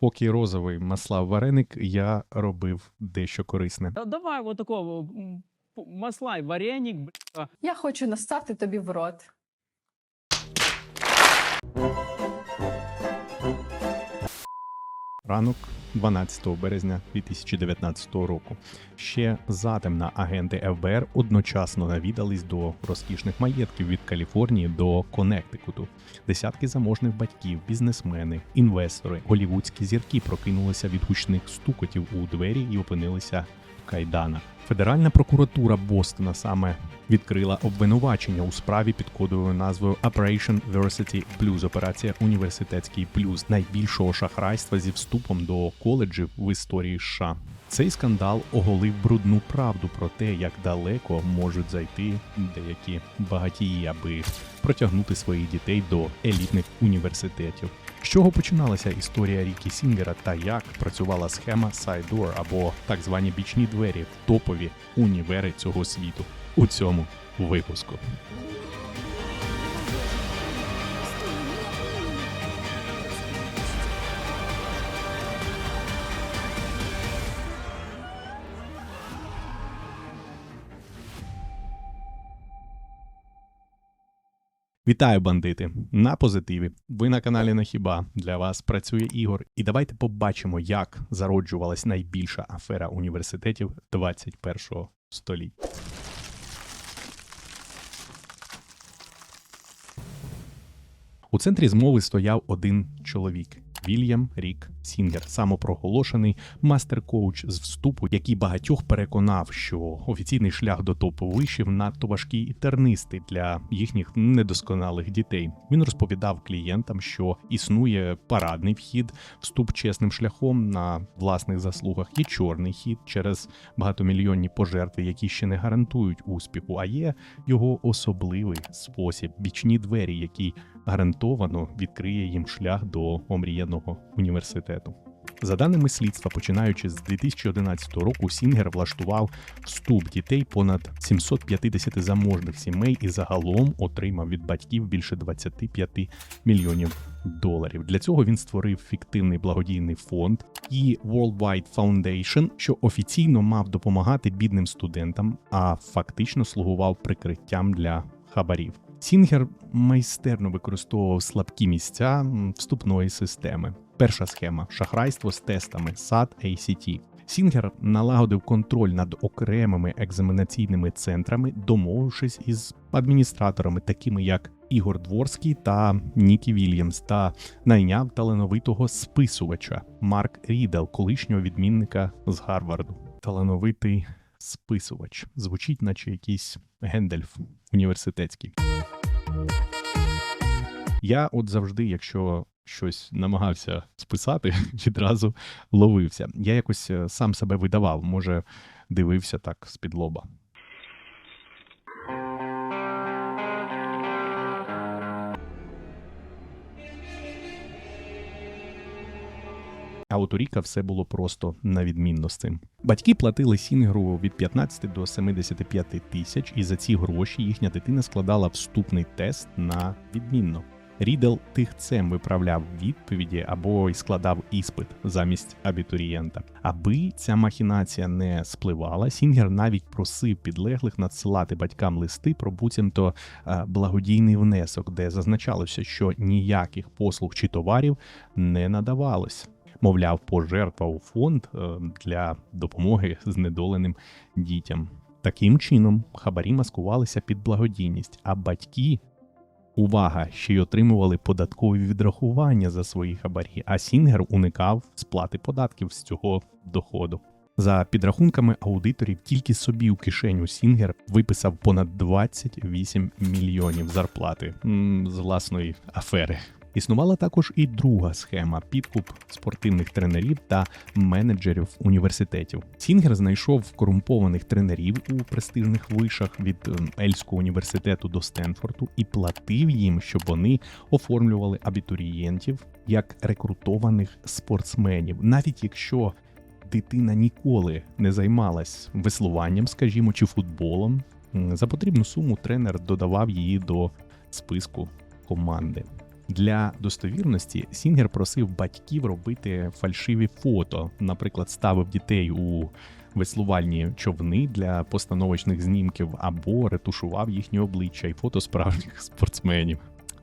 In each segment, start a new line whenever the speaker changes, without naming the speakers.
Поки розовий маслав вареник, я робив дещо корисне.
Давай отакого маслай вареник, бля.
Я хочу наставити тобі в рот.
Ранок 12 березня 2019 року. Ще затемна агенти ФБР одночасно навідались до розкішних маєтків від Каліфорнії до Коннектикуту. Десятки заможних батьків, бізнесмени, інвестори, голівудські зірки прокинулися від гучних стукотів у двері і опинилися в кайданах. Федеральна прокуратура Бостона саме відкрила обвинувачення у справі під кодовою назвою Operation Varsity Blues – операція Університетський плюс найбільшого шахрайства зі вступом до коледжів в історії США. Цей скандал оголив брудну правду про те, як далеко можуть зайти деякі багатії, аби протягнути своїх дітей до елітних університетів. З чого починалася історія Рікі Сінгера та як працювала схема Сайдор або так звані бічні двері в топові універи цього світу у цьому випуску. Вітаю, бандити! На позитиві. Ви на каналі на хіба для вас працює Ігор. І давайте побачимо, як зароджувалась найбільша афера університетів 21-го століття. У центрі змови стояв один чоловік. Вільям Рік Сінгер, самопроголошений мастер-коуч з вступу, який багатьох переконав, що офіційний шлях до топу вишів надто важкий і тернистий для їхніх недосконалих дітей. Він розповідав клієнтам, що існує парадний вхід, вступ чесним шляхом на власних заслугах, є чорний хід через багатомільйонні пожертви, які ще не гарантують успіху. А є його особливий спосіб бічні двері, який гарантовано відкриє їм шлях до омріяного університету. За даними слідства, починаючи з 2011 року, Сінгер влаштував вступ дітей понад 750 заможних сімей і загалом отримав від батьків більше 25 мільйонів доларів. Для цього він створив фіктивний благодійний фонд і Worldwide Foundation, що офіційно мав допомагати бідним студентам, а фактично слугував прикриттям для хабарів. Сінгер майстерно використовував слабкі місця вступної системи. Перша схема шахрайство з тестами SAT ACT. Сінгер налагодив контроль над окремими екзаменаційними центрами, домовившись із адміністраторами, такими як Ігор Дворський та Нікі Вільямс, та найняв талановитого списувача Марк Рідел, колишнього відмінника з Гарварду. Талановитий списувач звучить, наче якийсь Гендельф університетський. Я от завжди, якщо щось намагався списати, відразу ловився. Я якось е, сам себе видавав, може, дивився так з-під лоба. А у Ріка все було просто на відмінно з цим. Батьки платили Сінгеру від 15 до 75 тисяч, і за ці гроші їхня дитина складала вступний тест на відмінно. Рідел тихцем виправляв відповіді або й складав іспит замість абітурієнта. Аби ця махінація не спливала, Сінгер навіть просив підлеглих надсилати батькам листи про буцімто е, благодійний внесок, де зазначалося, що ніяких послуг чи товарів не надавалось. Мовляв, пожертва у фонд е, для допомоги знедоленим дітям. Таким чином, хабарі маскувалися під благодійність, а батьки Увага, ще й отримували податкові відрахування за свої хабарі, а Сінгер уникав сплати податків з цього доходу. За підрахунками аудиторів, тільки собі у кишеню Сінгер виписав понад 28 мільйонів зарплати з власної афери. Існувала також і друга схема підкуп спортивних тренерів та менеджерів університетів. Сінгер знайшов корумпованих тренерів у престижних вишах від ем, Ельського університету до Стенфорду і платив їм, щоб вони оформлювали абітурієнтів як рекрутованих спортсменів, навіть якщо дитина ніколи не займалась веслуванням, скажімо, чи футболом. За потрібну суму тренер додавав її до списку команди. Для достовірності Сінгер просив батьків робити фальшиві фото. Наприклад, ставив дітей у веслувальні човни для постановочних знімків або ретушував їхні обличчя і фото справжніх спортсменів.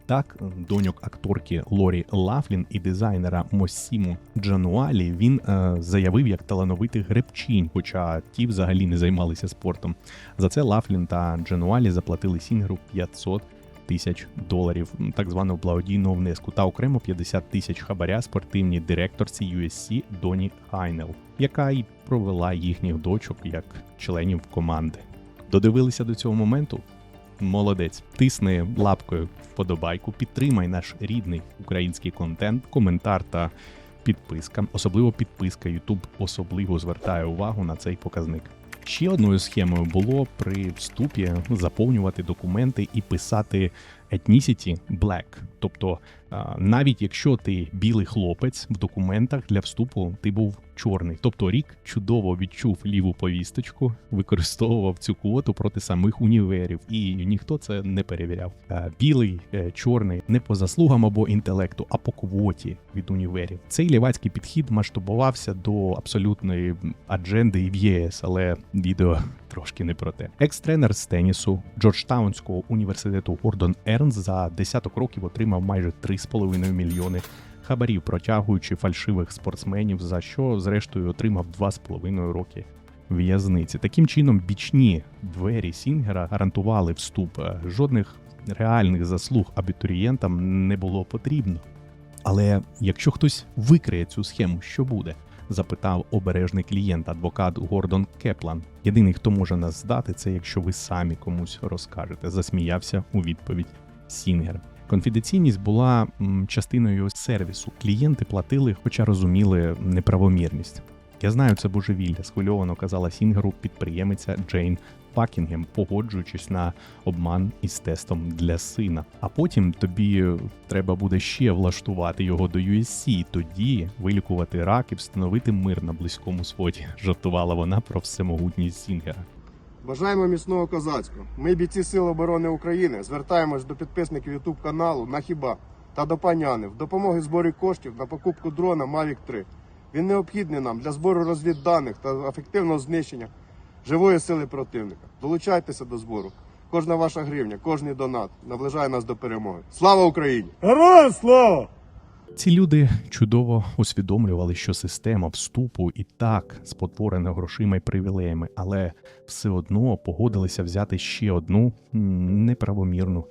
Так, доньок акторки Лорі Лафлін і дизайнера Мосіму Джануалі він е, заявив як талановитих гребчинь, хоча ті взагалі не займалися спортом. За це Лафлін та Джануалі заплатили Сінгеру 500 тисяч доларів так званого благодійного внеску та окремо 50 тисяч хабаря спортивній директорці USC Доні Хайнел, яка й провела їхніх дочок як членів команди. Додивилися до цього моменту? Молодець, тисни лапкою вподобайку, підтримай наш рідний український контент, коментар та підписка. Особливо підписка YouTube особливо звертає увагу на цей показник. Ще одною схемою було при вступі заповнювати документи і писати ethnicity black. Тобто, навіть якщо ти білий хлопець в документах для вступу ти був чорний. Тобто рік чудово відчув ліву повісточку, використовував цю квоту проти самих універів, і ніхто це не перевіряв. Білий, е, чорний не по заслугам або інтелекту, а по квоті від універів. Цей лівацький підхід масштабувався до абсолютної адженди і в ЄС, але відео трошки не про те. Екс-тренер з тенісу Джорджтаунського університету Гордон Ернс за десяток років отримав майже 3,5 мільйони хабарів, протягуючи фальшивих спортсменів, за що зрештою отримав 2,5 роки в'язниці. Таким чином, бічні двері Сінгера гарантували вступ. Жодних реальних заслуг абітурієнтам не було потрібно. Але якщо хтось викриє цю схему, що буде? Запитав обережний клієнт, адвокат Гордон Кеплан. Єдиний, хто може нас здати, це якщо ви самі комусь розкажете. Засміявся у відповідь Сінгер. Конфіденційність була частиною сервісу. Клієнти платили, хоча розуміли неправомірність. Я знаю це божевілля, схвильовано казала Сінгеру підприємиця Джейн Пакінгем, погоджуючись на обман із тестом для сина. А потім тобі треба буде ще влаштувати його до USC, тоді вилікувати рак і встановити мир на близькому сході. Жартувала вона про всемогутність Сінгера.
Бажаємо міцного козацького. Ми, бійці Сил оборони України, звертаємось до підписників YouTube каналу на хіба та до паняни в допомоги зборі коштів на покупку дрона Mavic 3. Він необхідний нам для збору розвідданих та ефективного знищення живої сили противника. Долучайтеся до збору. Кожна ваша гривня, кожний донат наближає нас до перемоги. Слава Україні!
Героям слава!
Ці люди чудово усвідомлювали, що система вступу і так спотворена грошима й привілеями, але все одно погодилися взяти ще одну неправомірну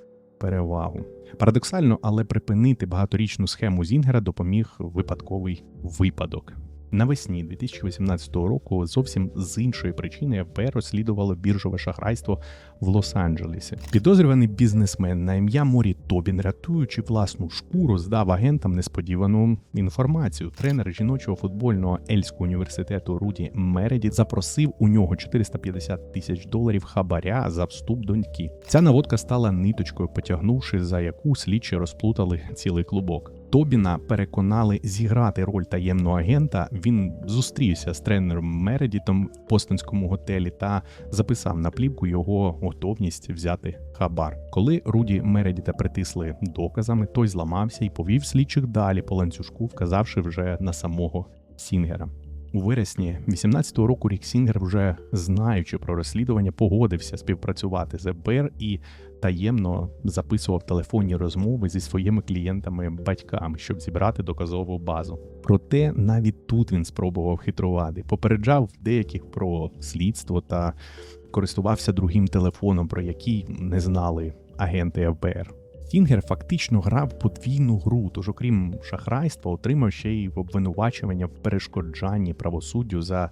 перевагу. Парадоксально, але припинити багаторічну схему Зінгера допоміг випадковий випадок. Навесні 2018 року зовсім з іншої причини ФБР розслідувало біржове шахрайство в Лос-Анджелесі. Підозрюваний бізнесмен на ім'я Морі Тобін, рятуючи власну шкуру, здав агентам несподівану інформацію. Тренер жіночого футбольного Ельського університету Руді Мередіт запросив у нього 450 тисяч доларів хабаря за вступ доньки. Ця наводка стала ниточкою, потягнувши за яку слідчі розплутали цілий клубок. Тобіна переконали зіграти роль таємного агента. Він зустрівся з тренером Мередітом в Постонському готелі та записав на плівку його готовність взяти хабар. Коли Руді Мередіта притисли доказами, той зламався і повів слідчих далі по ланцюжку, вказавши вже на самого Сінгера. У вересні 18-го року Рік Сінгер, вже знаючи про розслідування, погодився співпрацювати з ФБР і таємно записував телефонні розмови зі своїми клієнтами-батьками, щоб зібрати доказову базу. Проте навіть тут він спробував хитрувати, попереджав деяких про слідство та користувався другим телефоном, про який не знали агенти ФБР. Фінгер фактично грав подвійну гру, тож, окрім шахрайства, отримав ще й обвинувачування в перешкоджанні правосуддю за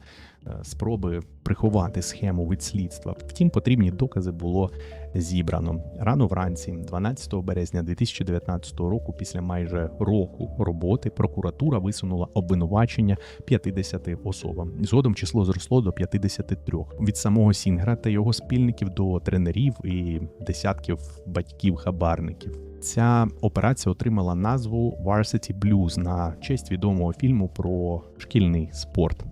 спроби приховати схему від слідства. Втім, потрібні докази було зібрано рано вранці, 12 березня 2019 року, після майже року роботи, прокуратура висунула обвинувачення 50 особам. Згодом число зросло до 53. від самого Сінгера та його спільників до тренерів і десятків батьків-хабарників. Ця операція отримала назву Varsity Blues на честь відомого фільму про шкільний спорт.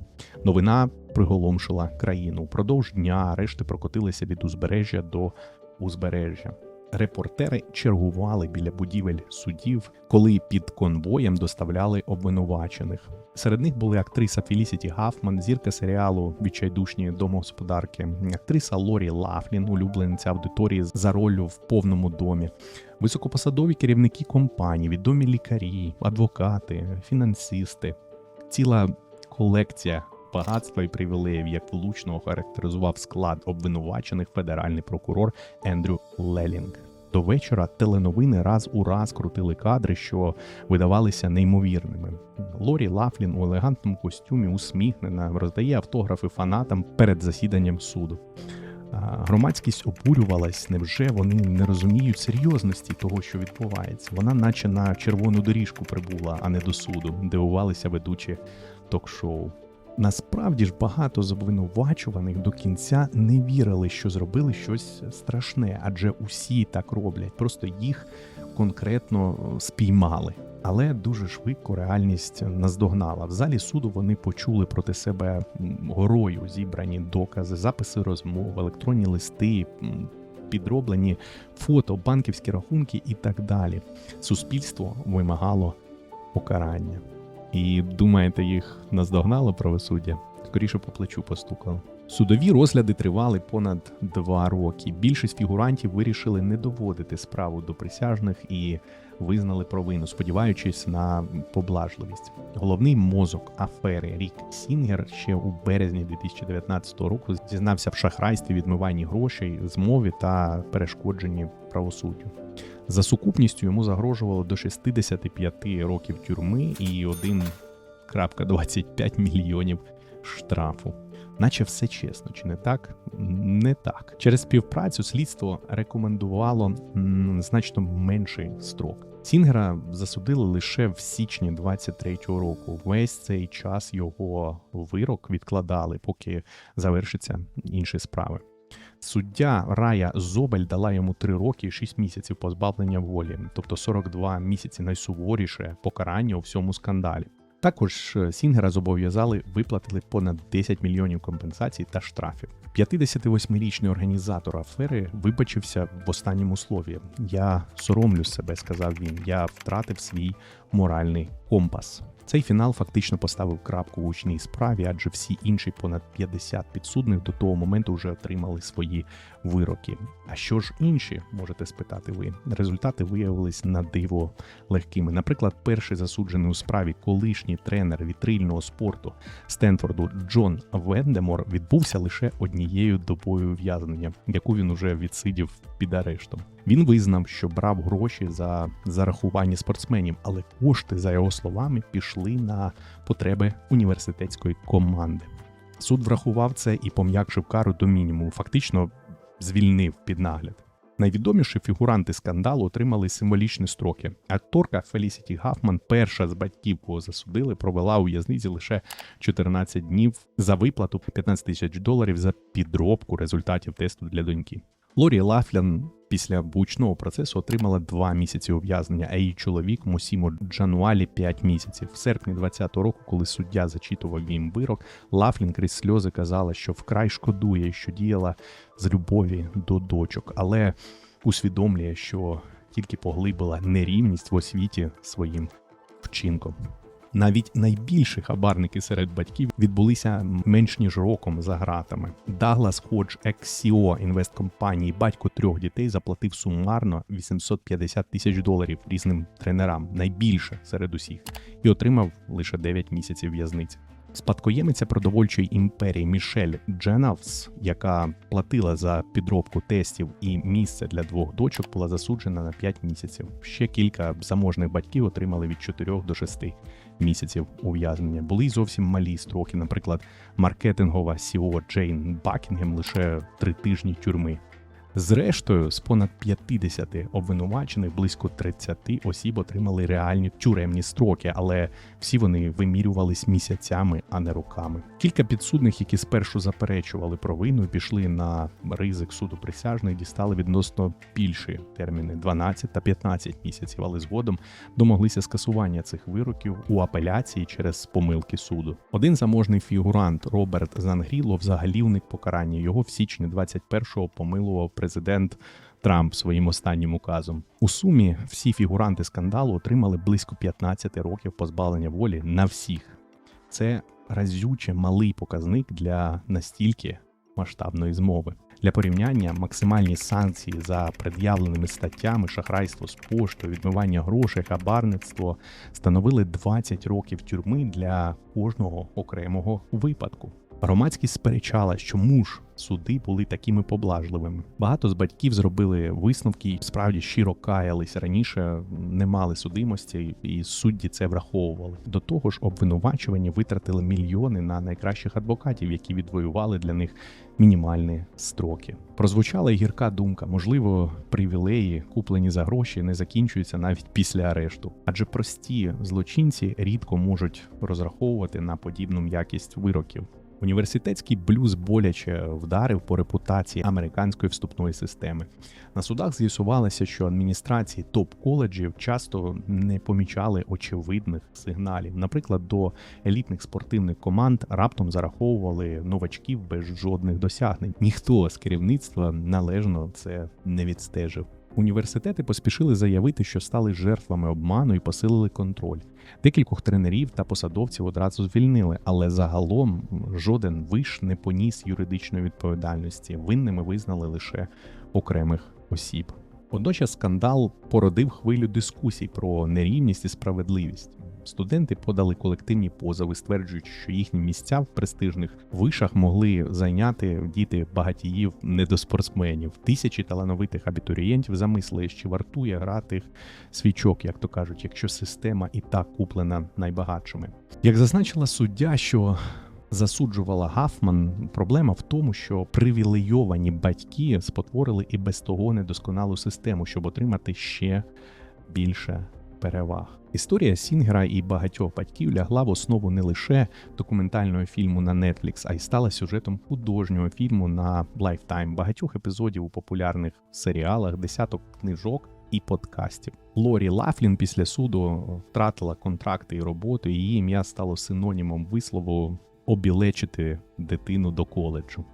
Новина приголомшила країну. Продовж дня решти прокотилися від узбережжя до узбережжя. Репортери чергували біля будівель судів, коли під конвоєм доставляли обвинувачених. Серед них були актриса Фелісіті Гафман, зірка серіалу Відчайдушні домогосподарки, актриса Лорі Лафлін, улюблениця аудиторії за роллю в повному домі, високопосадові керівники компаній, відомі лікарі, адвокати, фінансисти, ціла колекція багатства і привілеїв, як влучно охарактеризував склад обвинувачених федеральний прокурор Ендрю Лелінг. До вечора теленовини раз у раз крутили кадри, що видавалися неймовірними. Лорі Лафлін у елегантному костюмі усміхнена, роздає автографи фанатам перед засіданням суду. Громадськість обурювалась, невже вони не розуміють серйозності того, що відбувається. Вона, наче на червону доріжку прибула, а не до суду, дивувалися ведучі ток-шоу. Насправді ж багато з обвинувачуваних до кінця не вірили, що зробили щось страшне, адже усі так роблять, просто їх конкретно е, спіймали. Але дуже швидко реальність наздогнала. В залі суду вони почули проти себе горою зібрані докази, записи розмов, електронні листи, підроблені фото, банківські рахунки і так далі. Суспільство вимагало покарання. І думаєте, їх наздогнало правосуддя? Скоріше по плечу постукало. Судові розгляди тривали понад два роки. Більшість фігурантів вирішили не доводити справу до присяжних і визнали провину, сподіваючись на поблажливість. Головний мозок афери Рік Сінгер ще у березні 2019 року зізнався в шахрайстві, відмиванні грошей, змові та перешкодженні правосуддю. За сукупністю йому загрожувало до 65 років тюрми і 1,25 мільйонів штрафу. Наче все чесно, чи не так? Не так. Через співпрацю слідство рекомендувало значно менший строк. Сінгера засудили лише в січні 23-го року. Весь цей час його вирок відкладали, поки завершаться інші справи. Суддя Рая Зобель дала йому 3 роки і 6 місяців позбавлення волі, тобто 42 місяці найсуворіше покарання у всьому скандалі. Також е, Сінгера зобов'язали виплатити понад 10 мільйонів компенсацій та штрафів. 58-річний організатор афери вибачився в останньому слові. Я соромлю себе, сказав він. Я втратив свій моральний компас. Цей фінал фактично поставив крапку в гучній справі, адже всі інші понад 50 підсудних до того моменту вже отримали свої вироки. А що ж інші, можете спитати ви? Результати виявились на диво легкими. Наприклад, перший засуджений у справі колишній тренер вітрильного спорту Стенфорду Джон Вендемор відбувся лише однією добою ув'язнення, яку він уже відсидів під арештом. Він визнав, що брав гроші за зарахування спортсменів, але кошти, за його словами, пішли на потреби університетської команди. Суд врахував це і пом'якшив кару до мінімуму, фактично звільнив під нагляд. Найвідоміші фігуранти скандалу отримали символічні строки. Акторка Фелісіті Гафман, перша з батьків, кого засудили, провела у в'язниці лише 14 днів за виплату 15 тисяч доларів за підробку результатів тесту для доньки. Лорі Лафлян після гучного процесу отримала два місяці ув'язнення, а її чоловік Мосімо Джануалі 5 місяців. В серпні 20-го року, коли суддя зачитував їм вирок, Лафлін крізь сльози казала, що вкрай шкодує, що діяла з любові до дочок, але усвідомлює, що тільки поглибила нерівність в освіті своїм вчинком. Навіть найбільші хабарники серед батьків відбулися менш ніж роком за гратами. Даглас Ходж, екс-сіо інвесткомпанії, батько трьох дітей, заплатив сумарно 850 тисяч доларів різним тренерам, найбільше серед усіх, і отримав лише 9 місяців в'язниці. Спадкоємиця продовольчої імперії Мішель Дженавс, яка платила за підробку тестів і місце для двох дочок, була засуджена на 5 місяців. Ще кілька заможних батьків отримали від 4 до 6 місяців ув'язнення. Були й зовсім малі строки. Наприклад, маркетингова Сіо Джейн Бакінгем лише три тижні тюрми. Зрештою, з понад 50 обвинувачених близько 30 осіб отримали реальні тюремні строки, але всі вони вимірювались місяцями, а не роками. Кілька підсудних, які спершу заперечували провину пішли на ризик суду присяжних, дістали відносно більші терміни 12 та 15 місяців, але згодом домоглися скасування цих вироків у апеляції через помилки суду. Один заможний фігурант Роберт Зангріло взагалі уник покарання. Його в січні 21-го помилував президент Трамп своїм останнім указом. У сумі всі фігуранти скандалу отримали близько 15 років позбавлення волі на всіх. Це разюче малий показник для настільки масштабної змови. Для порівняння максимальні санкції за пред'явленими статтями шахрайство з поштою, відмивання грошей, хабарництво становили 20 років тюрми для кожного окремого випадку. Громадськість сперечала, чому ж суди були такими поблажливими. Багато з батьків зробили висновки і справді щиро каялись раніше, не мали судимості, і судді це враховували. До того ж, обвинувачувані витратили мільйони на найкращих адвокатів, які відвоювали для них мінімальні строки. Прозвучала гірка думка: можливо, привілеї, куплені за гроші, не закінчуються навіть після арешту, адже прості злочинці рідко можуть розраховувати на подібну м'якість вироків. Університетський блюз боляче вдарив по репутації американської вступної системи. На судах з'ясувалося, що адміністрації топ-коледжів часто не помічали очевидних сигналів. Наприклад, до елітних спортивних команд раптом зараховували новачків без жодних досягнень. Ніхто з керівництва належно це не відстежив. Університети поспішили заявити, що стали жертвами обману і посилили контроль. Декількох тренерів та посадовців одразу звільнили, але загалом жоден виш не поніс юридичної відповідальності. Винними визнали лише окремих осіб. Водночас скандал породив хвилю дискусій про нерівність і справедливість. Студенти подали колективні позови, стверджуючи, що їхні місця в престижних вишах могли зайняти діти багатіїв недоспортсменів. Тисячі талановитих абітурієнтів замислили, чи вартує грати свічок, як то кажуть, якщо система і так куплена найбагатшими. Як зазначила суддя, що засуджувала Гафман, проблема в тому, що привілейовані батьки спотворили і без того недосконалу систему, щоб отримати ще більше переваг. Історія Сінгера і багатьох батьків лягла в основу не лише документального фільму на Netflix, а й стала сюжетом художнього фільму на Lifetime, багатьох епізодів у популярних серіалах, десяток книжок і подкастів. Лорі Лафлін після суду втратила контракти і роботу. і Її ім'я стало синонімом вислову обілечити дитину до коледжу.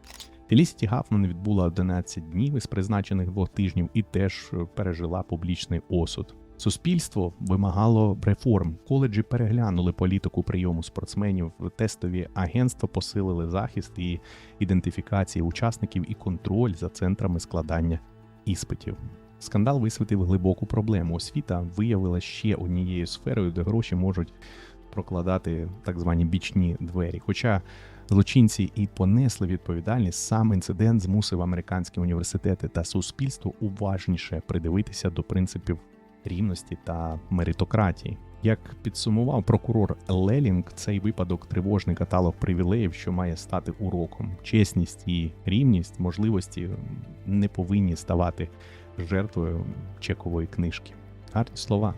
Фелісіті Гафман відбула 11 днів із призначених двох тижнів і теж пережила публічний осуд. Суспільство вимагало реформ. Коледжі переглянули політику прийому спортсменів. Тестові агентства посилили захист і ідентифікації учасників і контроль за центрами складання іспитів. Скандал висвітив глибоку проблему. Освіта виявила ще однією сферою, де гроші можуть прокладати так звані бічні двері. Хоча злочинці і понесли відповідальність, сам інцидент змусив американські університети та суспільство уважніше придивитися до принципів рівності та меритократії. Як підсумував прокурор Лелінг, цей випадок тривожний каталог привілеїв, що має стати уроком. Чесність і рівність можливості не повинні ставати жертвою чекової книжки. Гарні слова.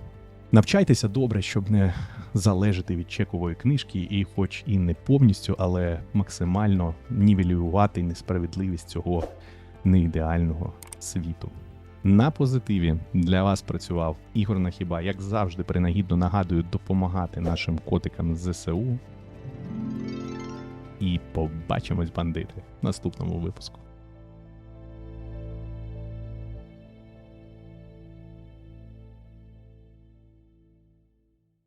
Навчайтеся добре, щоб не залежати від чекової книжки, і, хоч і не повністю, але максимально нівелювати несправедливість цього неідеального світу. На позитиві для вас працював Ігор Нахіба. Як завжди, принагідно нагадую допомагати нашим котикам з ЗСУ. І побачимось, бандити, в наступному випуску.